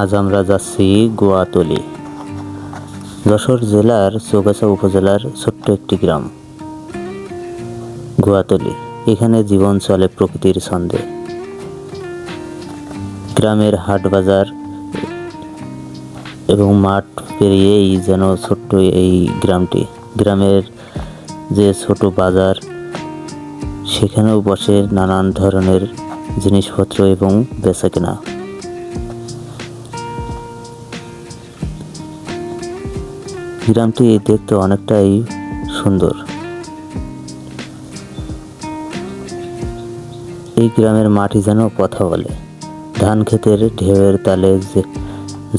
আজ আমরা যাচ্ছি গোয়াতলি, যশোর জেলার চৌগাছা উপজেলার ছোট্ট একটি গ্রাম, গোয়াতলি। এখানে জীবন চলে প্রকৃতির ছন্দে। গ্রামের হাট বাজার এবং মাঠ পেরিয়েই যেন ছোট্ট এই গ্রামটি। গ্রামের যে ছোট বাজার, সেখানেও বসে নানান ধরনের জিনিসপত্র এবং বেচাকেনা। গ্রামটি দেখতে অনেকটাই সুন্দর। এই গ্রামের মাটি যেন কথা বলে। ধান ক্ষেতের ঢেউয়ের তালে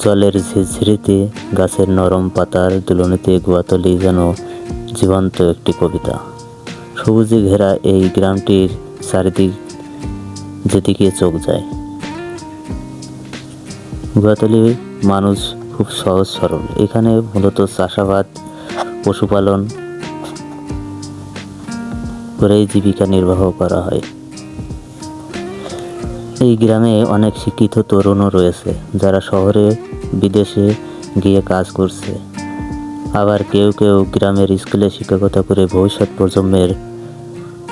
জলের ঝিরঝিরিতে, গাছের নরম পাতার দুলনিতে গোয়াতলি যেন জীবন্ত একটি কবিতা। সবুজে ঘেরা এই গ্রামটির চারিদিক যেদিকে চোখ যায়। গোয়াতলি মানুষ খুব সহজ সরল। এখানে মূলত চাষাবাদ, পশুপালন করেই জীবিকা নির্বাহ করা হয়। এই গ্রামে অনেক শিক্ষিত তরুণও রয়েছে, যারা শহরে, বিদেশে গিয়ে কাজ করছে। আবার কেউ কেউ গ্রামের স্কুলে শিক্ষকতা করে ভবিষ্যৎ প্রজন্মের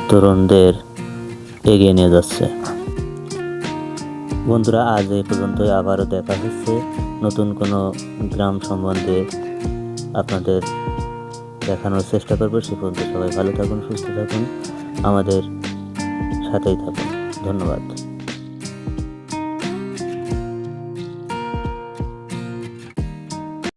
তরুণদের এগিয়ে নিয়ে যাচ্ছে। বন্ধুরা, আজ এ পর্যন্তই আবারও দেখা হচ্ছে নতুন কোনো গ্রাম সম্বন্ধে আপনাদের দেখানোর চেষ্টা করব। সে পর্যন্ত সবাই ভালো থাকুন, সুস্থ থাকুন, আমাদের সাথেই থাকুন। ধন্যবাদ।